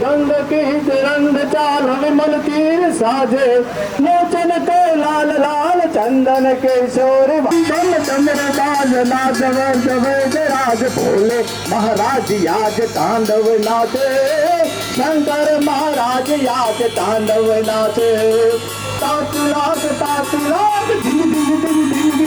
गंग की तिरंग चाल विमल तीर साजे लोचन के लाल लाल चंदन के शोर चंद्र नाचव राज भोले महाराज याज तांडव नाचे शंकर महाराज याज तांडव नाचे तातुलाक तातुलाक धिन धिन धिन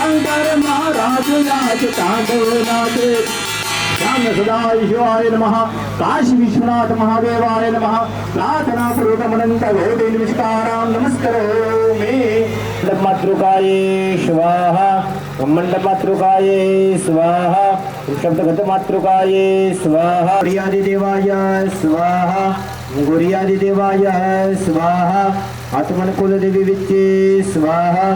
शंकर महाराज, राज तांडव नाचे श्याम सदाय शिवाय नमः। काशी विश्वनाथ महादेवाय नमः। प्रार्थना पूर्वकमनंत घोटे नमस्कारां नमस्करोमि। मातृकाये स्वाहा। मंडमातृकाये स्वाहा। शब्दगतमातृकाये स्वाहा। गुरियादिदेवाय स्वाहा। गुरियादिदेवाय स्वाहा। आत्मन कुलदेवी विच्चे स्वाहा।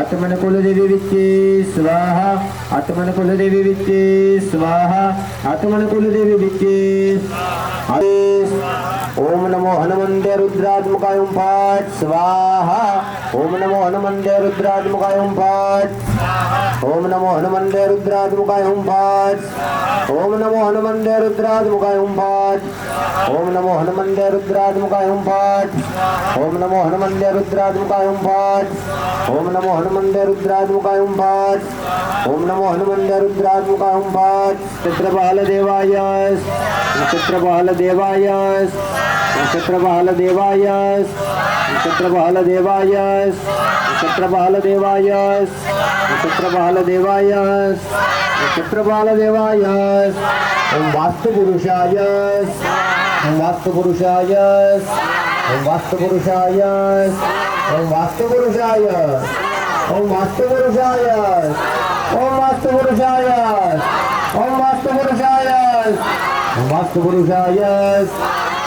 आत्मन कुलदेवी विच्चे स्वाहा। आत्मन कुलदेवी विच्चे स्वाहा। आत्मन कुलदेवी विच्चे ओम नमो हनुमंते रुद्रात्मकाय पाठ स्वाहा। ओम नमो हनुमंते रुद्रात्मकाय पाठ ओम नमो हनुमंदे रुद्रात्मकाय हुम भाट ओम नमो हनुमंदे रुद्रात्मकाय हुम भाट ओम नमो हनुमंदे रुद्रात्मकाय हुम भाट ओम नमो हनुमंदे रुद्रात्मकाय हुम भाट ओम नमो हनुमंदे रुद्रात्मकाय हुम भाट ओम नमो हनुमंदे रुद्रात्मकाय हुम भाट चित्रपाल देवाय चित्रपाल देवाय चित्रपाल देवाय चित्रपाल देवाय चित्रपाल देवाय चित्रपाल देवाय ओम वास्तुपुरुषाय ओम वास्तुपुरुषाय ओम वास्तुपुरुषाय ओम वास्तुपुरुषाय ओम वास्तुपुरुषाय ओम वास्तुपुरुषाय ओम वास्तुपुरुषाय ओम वास्तुपुरुषाय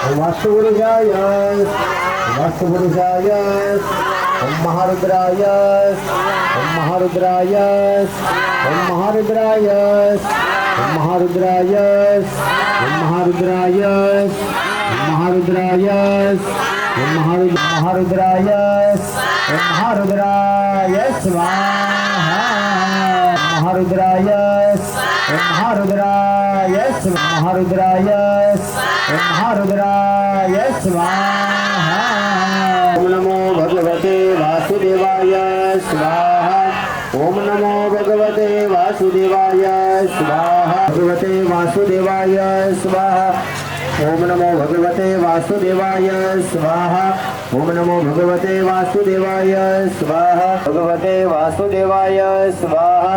ओम वास्तुपुरुषाय वास्तुपुरुषाय ఓం మహారుద్రాయ ఓం మహారుద్రాయ ఓం మహారుద్రాయ ఓం మహారుద్రాయ ఓం మహారుద్రాయ ఓం మహారుద్రాయ ఓం మహారు మహారుద్రాయ ఓం మహారుద్రాయ స్వాహ మహారుద్రాయ ఓం మహారుద్రాయ మహారుద్రాయ ఓం మహారుద్రాయ స్వాహ स्वाहा। भगवते वासुदेवाय स्वाहा। ओम नमो भगवते वासुदेवाय स्वाहा। ओम नमो भगवते वासुदेवाय स्वाहा। भगवते वासुदेवाय स्वाहा।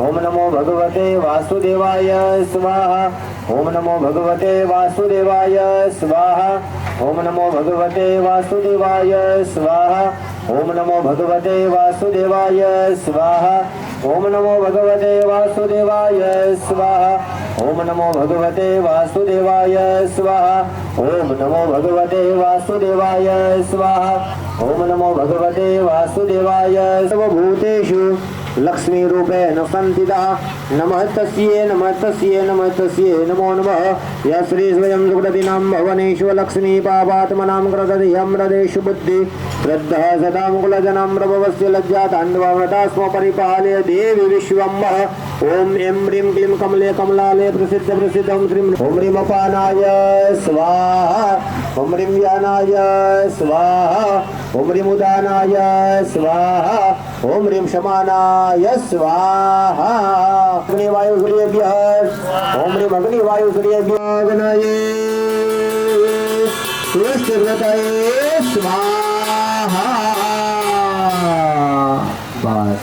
ओम नमो भगवते वासुदेवाय स्वाहा। ओम नमो भगवते वासुदेवाय स्वाहा। ओम नमो भगवते वासुदेवाय स्वाहा। ओम नमो भगवते वासुदेवाय स्वाहा। ओम नमो भगवते वासुदेवाय स्वाहा। ओम नमो भगवते वासुदेवाय स्वाहा। ओम नमो भगवते वासुदेवाय स्वाहा। ओम नमो भगवते वासुदेवाय सर्वभूतेषु लक्ष्मी रूपेण संस्थितः नमः तस्यै नमः तस्यै नमः तस्यै, नमो नमः। यः श्री स्वयं सुकृतिनां भवनेषु लक्ष्मी पापात्मनां यम्रदेषु बुद्धि। श्रद्धः सदा लज्जा ताण्डवव्रता स्म परिपालय देवी विश्वं ॐ ऐं ह्रीं क्लीं कमले कमलालये प्रसिद्ध प्रसिद्धं श्रीं ॐ ह्रीं स्वाहा। ॐ ह्रीं स्वाहा। ॐ ह्रीं स्वाहा। ॐ ह्रीं शमानाय स्वाहा। अग्निवायुसूर्येभ्यः ॐ ह्रीं स्वाहा।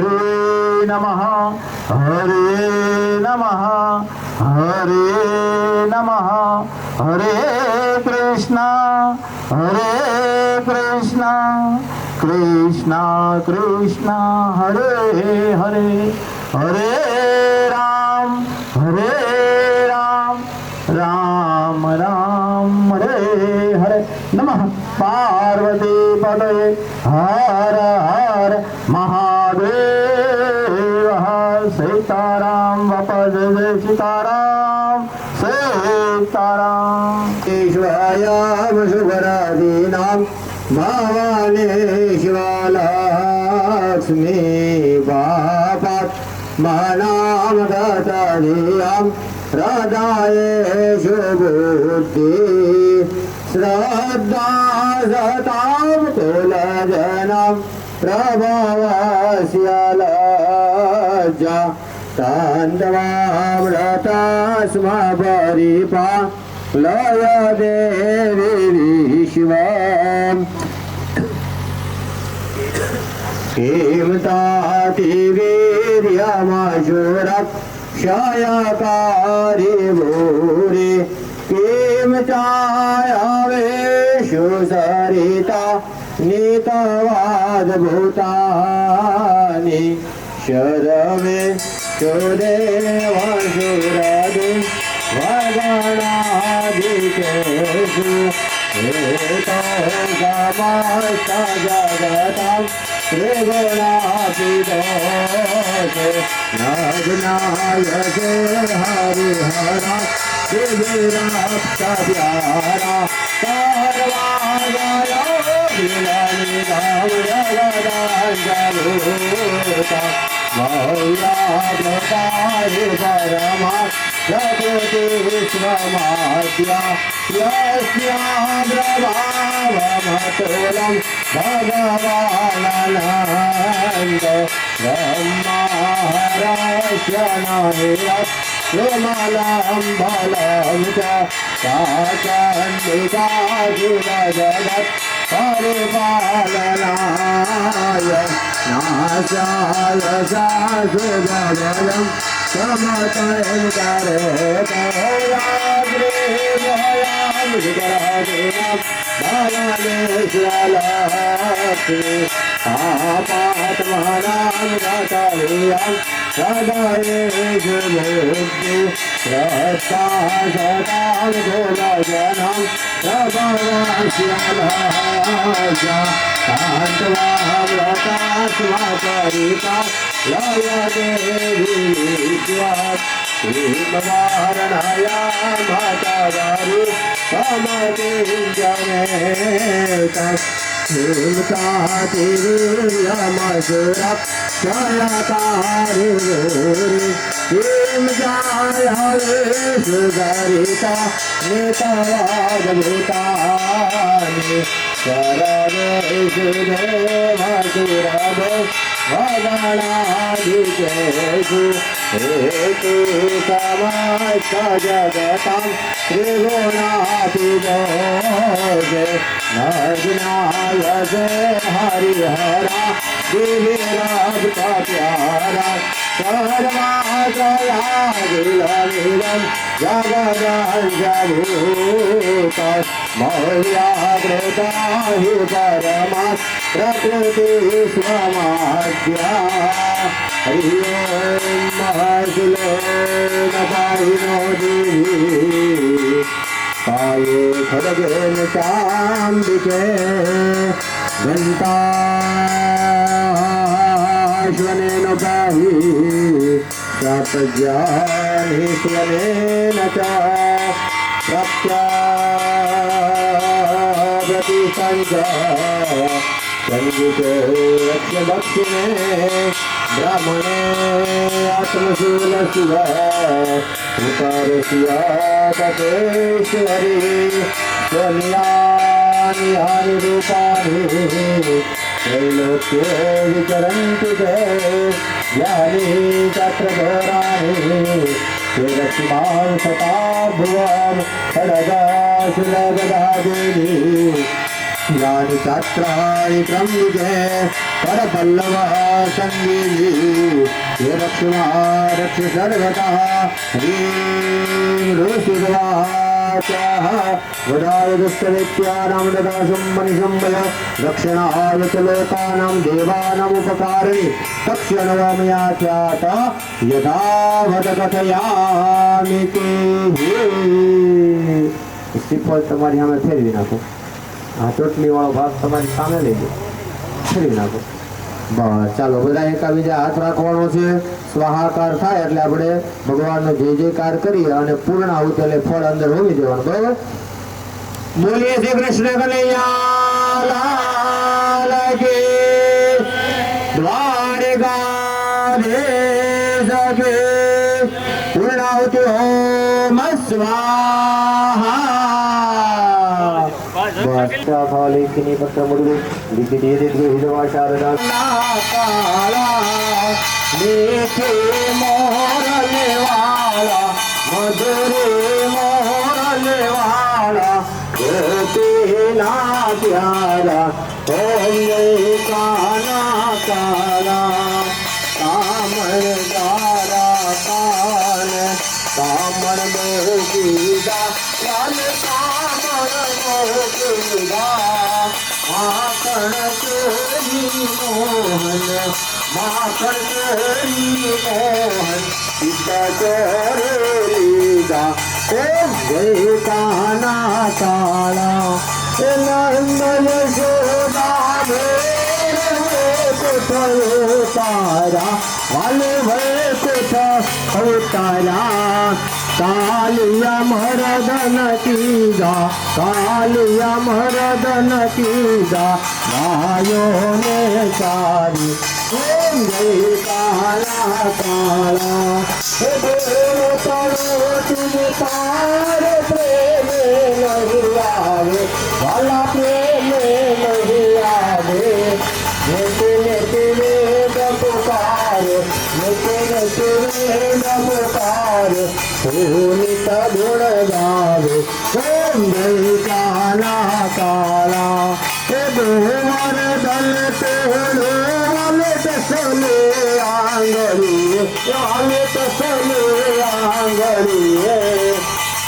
हरे नमः हरे नमः हरे नमः। हरे कृष्णा हरे कृष्णा कृष्णा कृष्णा, हरे हरे। हरे राम हरे राम राम राम, हरे हरे। नमः। पार्वती पदे, हर हर महा सीताराम, वापस जय सीताराम। सीताराम सीताराम ईश्वरायाम शुभरादीनाम भवाने शिवालक्ष्मी बापात्। महानाम दत्तधियाँ हृदयेषु बुद्धि श्रद्धा सतां कुलजनां प्रभवस्य जा ताण्डवामृता स्म परिपा लय देवी विश्वम्। किमतातिवीर्यमशुरः क्षयकारि भूरि। किं चायावेषु सरिता नीतवाद्भूतानि। ಸುದೇವ ಸುರದು ವಗಣಾದಿ ಕೇಸು ಏಕಾಂಗಮಾಷ್ಟ ಜಗತಾಂ ತ್ರಿಗುಣಾಪಿದೋಷ ನಗ್ನಾಯಕ ಹರಿಹರ ತ್ರಿಗುಣಾಪ್ತ ಪ್ಯಾರ ಸರ್ವಾಗ शिबिराप्तप्यारा सर्वागयो विलनिदां जगदाञ्जलूता मौलाभृताहि परमा प्रकृतिस्वमाद्या यस्याद्रभावमतुलं भगवानन्द ब्रह्माहरस्य नानिरत् सुमलं बलं च साचण्डिकाखिलजगत् परिपालनाय പരിപാലനായ നാശായ ശാസുബലം സമതൽ കരേ गतवीयं सदयेषु बुद्धि श्रद्धा सदां गुणजनं प्रभवस्यलहज शान्तवाव्रता स्मपरिता लय देवी সমাধির জনে মজুরা হিম যায় হরে সুগরিতা নেতাবাদ ভূতানি শরণ সুদেব সুরভ वगणादिकेषु हेतु समस्त जगतां त्रिगुणातिदोषे नग्नायसे हरिहरा दिविराजता प्यारा सर्वादयागिलमिदं जगदञ्जभूत मौल्याकृता हि परमा प्रकृतिस्वमाद्या हरि ॐ महशिलेन पाहिनो देवी काये खड्गेन चाम्बिके घण्टाश्वनेन पाहि प्राप्तज्ञानेश्वरेण च प्रत्याप्रतिसञ्च सङ्गीते यज्ञदक्षिणे ब्राह्मणे आत्मशूलशिव उपारस्य ततेश्वरी स्वनियानि हानि रूपाणि त्रैलोक्ये विचरन्ति ते ज्ञानी तत्र घोराणि लक्ष्मां सता भुवां खडगा सुलगदा देवी यानि शास्त्राणि प्रमुखे परपल्लवः सङ्गीयी हे रक्ष सर्वतः ह्रीं ऋषिर्वाचाः वदाय दुष्टदैत्यानां ददाशं मनिशम्भय दक्षिणाय च लोकानां देवानामुपकारे तक्षणवमयाख्यात यदा वदकथयामि ते इसी पर तुम्हारी हमें फिर भी ना को। આ ચોટલી વાળો ભાગ તમારી સામે લઈ લો. નાખો. બસ, ચાલો, બધા એકાબીજા હાથ રાખવાનો છે. સ્વાહાકાર થાય એટલે આપણે ભગવાનનો જય જયકાર કરીએ અને પૂર્ણ આવું એટલે ફળ અંદર હોવી દેવાનું. બરાબર? બોલીએ શ્રી કૃષ્ણ કનૈયા, લાલ કી દ્વારકાધીશ કી પૂર્ણાહુતિ ઓમ સ્વાહા అష్టాఫాలేఖిని పట్టముడు దిగ్గి తీరి ద్రోహిడమా శారదా నీకే మోరలేవా कणकरी मोहन माँ कणकरी मोहन पिता चोरेगा ओ गए काना नंदन शोभा तारा, वाले भय को तारा ಕಾಲಿಯ ಮರದನ ತೀಗ ಕಾಲಿಯ ಮರದನ ತೀಗ ಮಾಯೋನೆ ಕಾರಿ ಓಂ ಜೈ ಕಾಲ ಕಾಲ ತರೋ ತುಮಿ ತಾರ પુનિત ગુણ ગાવે જય કાલા કાલા એ ભુવન દલ તોડો વાલે તસલે આંગળી વાલે તસલે આંગળી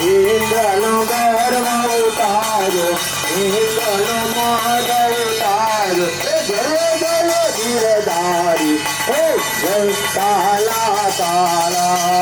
ઇન્દ્રનો ગર્વ ઉતારો ઇન્દ્રનો માન ઉતારો એ જય જય જય કાલા કાલા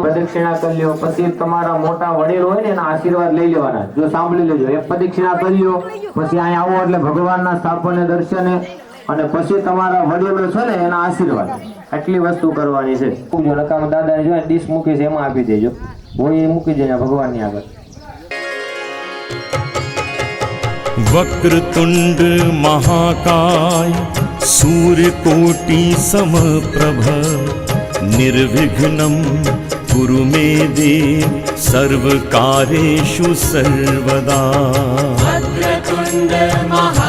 પ્રદક્ષિણા કરી પછી તમારા મોટા વડીલ હોય ને એના આશીર્વાદ લઈ લેવાના જો સાંભળી લેજો એક પ્રદક્ષિણા કરી લો પછી અહીંયા આવો એટલે ભગવાનના સ્થાપને દર્શને અને પછી તમારા વડીલો છે ને એના આશીર્વાદ આટલી વસ્તુ કરવાની છે જો નકામ દાદાને જો ડીશ મૂકી છે એમાં આપી દેજો હોય એ મૂકી દેજો ભગવાનની આગળ वक्रतुण्ड महाकाय सूर्यकोटि समप्रभ निर्विघ्नं कुरु मे देव सर्वकार्येषु सर्वदा वक्रतुण्ड महाकाय सूर्यकोटि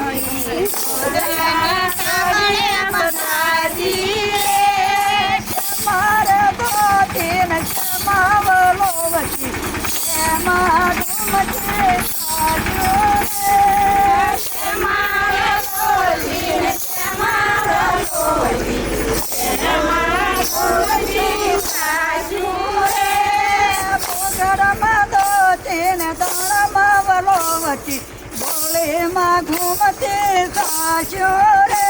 બોલે માં ઘૂમતે સાસુ રે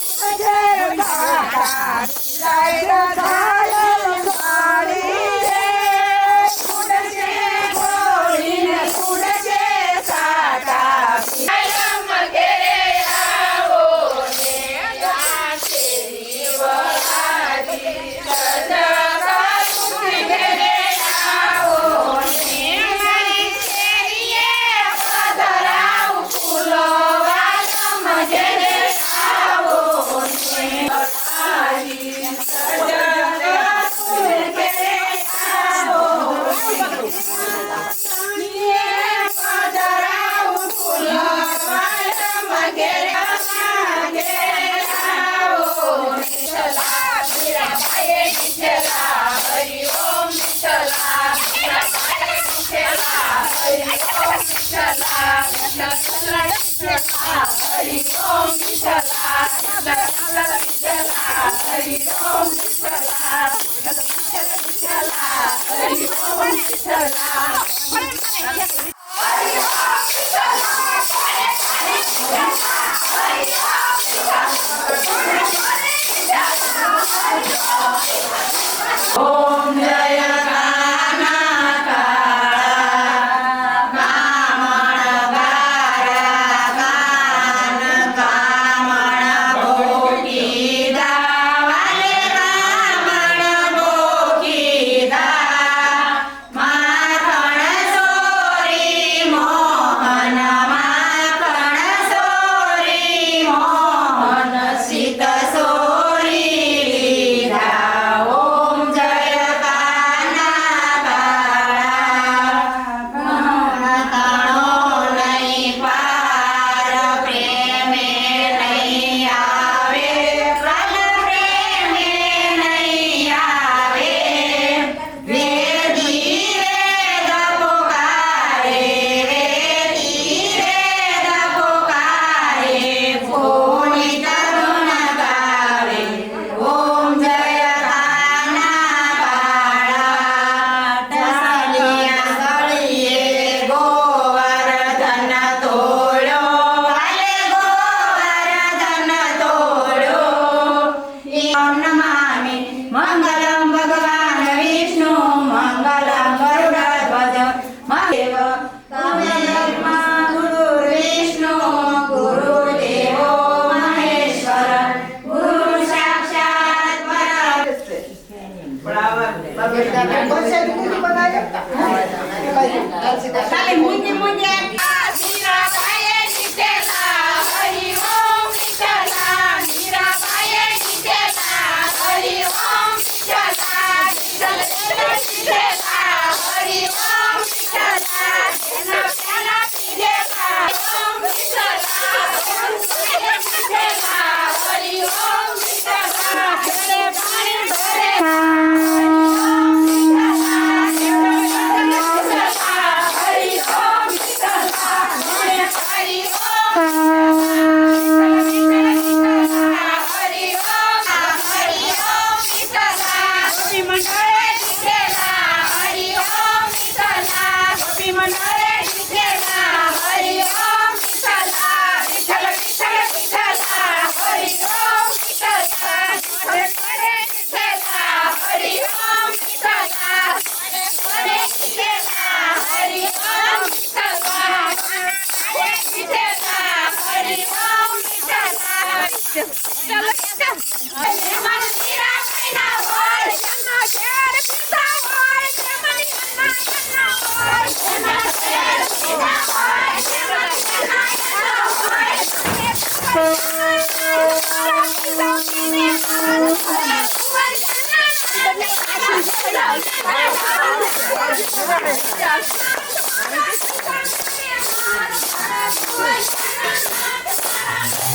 Inshallah, Inshallah, Inshallah, Inshallah.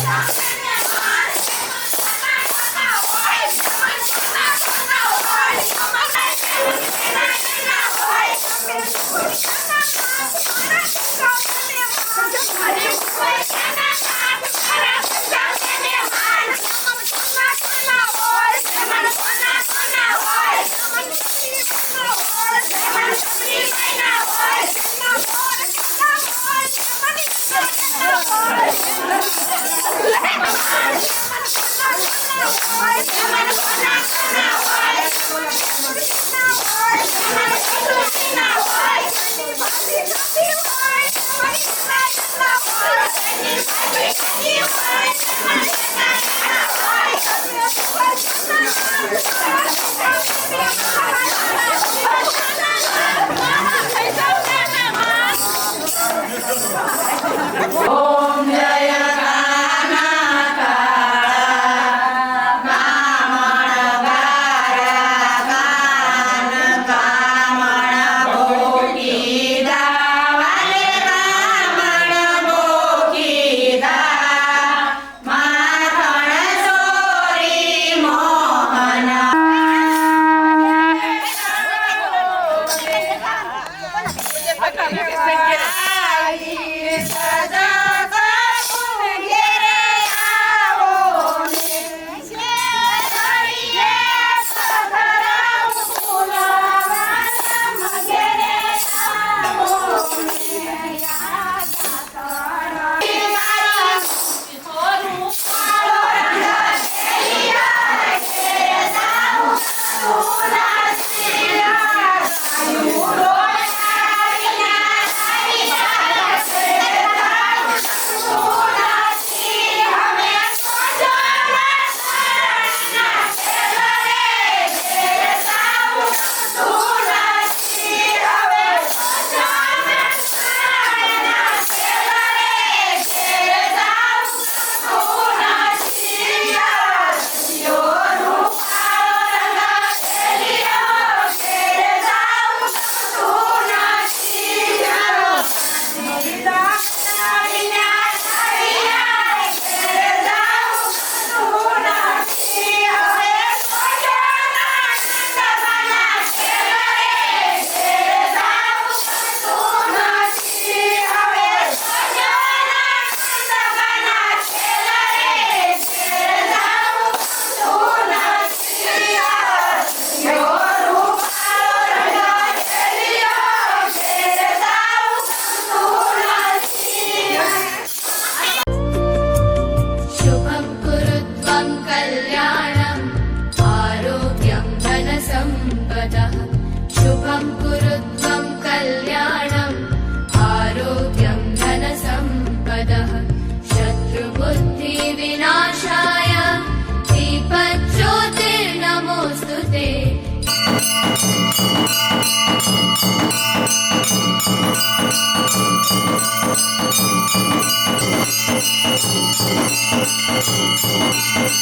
Thank you. Bye.